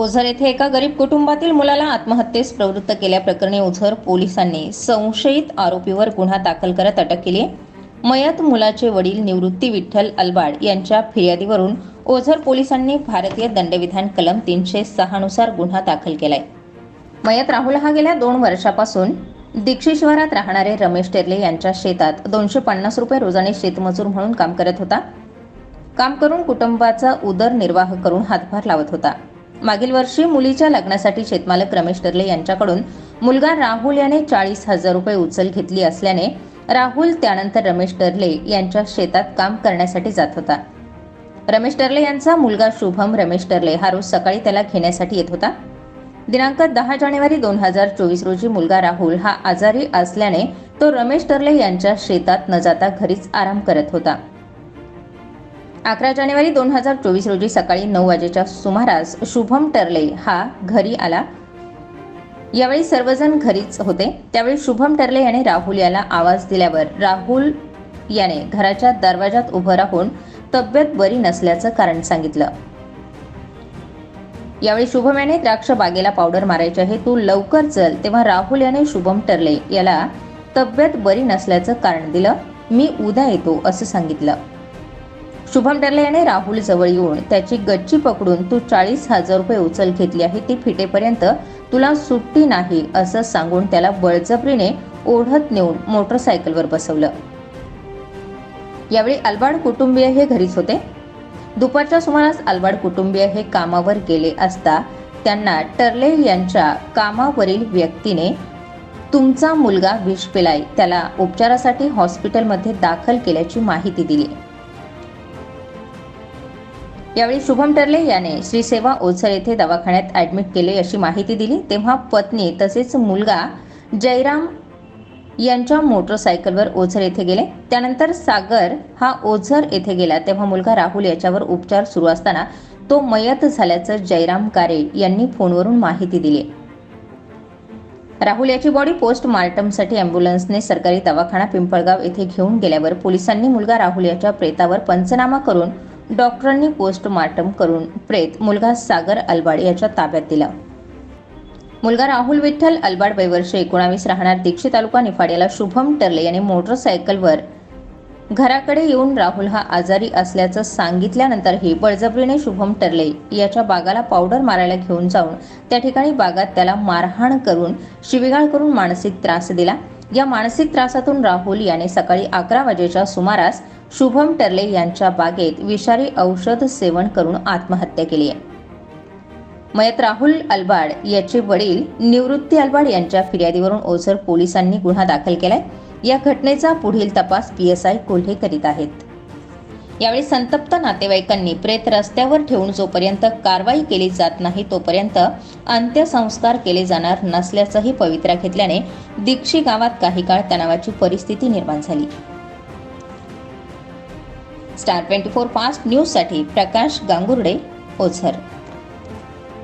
ओझर येथे एका गरीब कुटुंबातील मुलाला आत्महत्येस प्रवृत्त केल्याप्रकरणी ओझर पोलिसांनी संशयित आरोपीवर गुन्हा दाखल करत अटक केली. मयत मुलाचे वडील निवृत्ती विठ्ठल अलबाड यांच्या फिर्यादीवरून ओझर पोलिसांनी भारतीय दंडविधान कलम तीनशे सहानुसार गुन्हा दाखल केलाय. मयत राहुल हा गेल्या दोन वर्षापासून दीक्षी शिवारात राहणारे रमेश टेरले यांच्या शेतात दोनशे पन्नास रुपये रोजाने शेतमजूर म्हणून काम करत होता. काम करून कुटुंबाचा उदरनिर्वाह करून हातभार लावत होता. मागील वर्षी मुलीच्या लग्नासाठी शेतमालक रमेश टर्ले यांच्याकडून मुलगा राहुल याने चाळीस हजार रुपये उचल घेतली असल्याने राहुल त्यानंतर रमेश टर्ले यांच्या शेतात काम करण्यासाठी जात होता. रमेश टर्ले यांचा मुलगा शुभम रमेश टर्ले हा रोज सकाळी त्याला घेण्यासाठी येत होता. दिनांक दहा जानेवारी दोन हजार चोवीस रोजी मुलगा राहुल हा आजारी असल्याने तो रमेश टर्ले यांच्या शेतात न जाता घरीच आराम करत होता. अकरा जानेवारी दोन हजार चोवीस रोजी सकाळी नऊ वाजेच्या सुमारास शुभम टर्ले हा घरी आला. यावेळी सर्वजण घरीच होते. त्यावेळी शुभम टर्ले याने राहुल याला आवाज दिल्यावर राहुल याने घराच्या दरवाजात उभं राहून तब्येत बरी नसल्याचं कारण सांगितलं. यावेळी शुभम याने द्राक्ष बागेला पावडर मारायचे आहे. तू लवकर चल. तेव्हा राहुल याने शुभम टर्ले याला तब्येत बरी नसल्याचं कारण दिलं. मी उद्या येतो असं सांगितलं. शुभम टर्ले याने राहुल जवळ येऊन त्याची गच्ची पकडून तू चाळीस हजार रुपये उचल घेतली आहे ती फिटेपर्यंत तुला सुट्टी नाही असं सांगून त्याला बळजबरीने ओढत नेऊन मोटरसायकलवर बसवलं. यावेळी अलबाड कुटुंबीय हे घरीच होते. दुपारच्या सुमारास अलबाड कुटुंबीय हे कामावर गेले असता त्यांना टर्ले यांच्या कामावरील व्यक्तीने तुमचा मुलगा विष पिलाय त्याला उपचारासाठी हॉस्पिटलमध्ये दाखल केल्याची माहिती दिली. यावेळी शुभम टर्ले याने श्रीसेवा ओझर येथे दवाखान्यात ऍडमिट केले अशी माहिती दिली. तेव्हा पत्नी तसेच मुलगा जयराम यांच्या मोटरसायकलवर ओझर येथे गेले. त्यानंतर सागर हा ओझर येथे गेला. तेव्हा मुलगा राहुल याच्यावर उपचार सुरू असताना तो मयत झाल्याचं जयराम कारे यांनी फोनवरून माहिती दिली. राहुल याची बॉडी पोस्टमार्टमसाठी अँब्युलन्सने सरकारी दवाखाना पिंपळगाव येथे घेऊन गेल्यावर पोलिसांनी मुलगा राहुल याच्या प्रेतावर पंचनामा करून डॉक्टरांनी पोस्टमार्टम करून प्रेत मुलगा सागर अलबाड याच्या ताब्यात दिला. मुलगा राहुल विठ्ठल अलबाड वयवर्ष एकोणावीस राहणार दीक्षी तालुका निफाड्याला शुभम टर्ले याने मोटरसायकलवर घराकडे येऊन राहुल हा आजारी असल्याचं सांगितल्यानंतरही बळजबरीने शुभम टर्ले याच्या बागाला पावडर मारायला घेऊन जाऊन त्या ठिकाणी बागात त्याला मारहाण करून शिवीगाळ करून मानसिक त्रास दिला. या मानसिक त्रासातून राहुल याने सकाळी अकरा वाजेच्या सुमारास शुभम टर्ले यांच्या बागेत विषारी औषध सेवन करून आत्महत्या केली आहे. मयत राहुल अलबाड याचे वडील निवृत्ती अलबाड यांच्या फिर्यादीवरून ओझर पोलिसांनी गुन्हा दाखल केलाय. या घटनेचा पुढील तपास पी एस आय कोल्हे करीत आहेत. यावेळी संतप्त नातेवाईकांनी प्रेत रस्त्यावर ठेवून जोपर्यंत कारवाई केली जात नाही तोपर्यंत अंत्यसंस्कार केले जाणार नसल्याचंही पवित्रा घेतल्याने दीक्षी गावात काही काळ तणावाची परिस्थिती निर्माण झाली. स्टार ट्वेंटी फोर फास्ट न्यूजसाठी प्रकाश गांगुर्डे ओझर.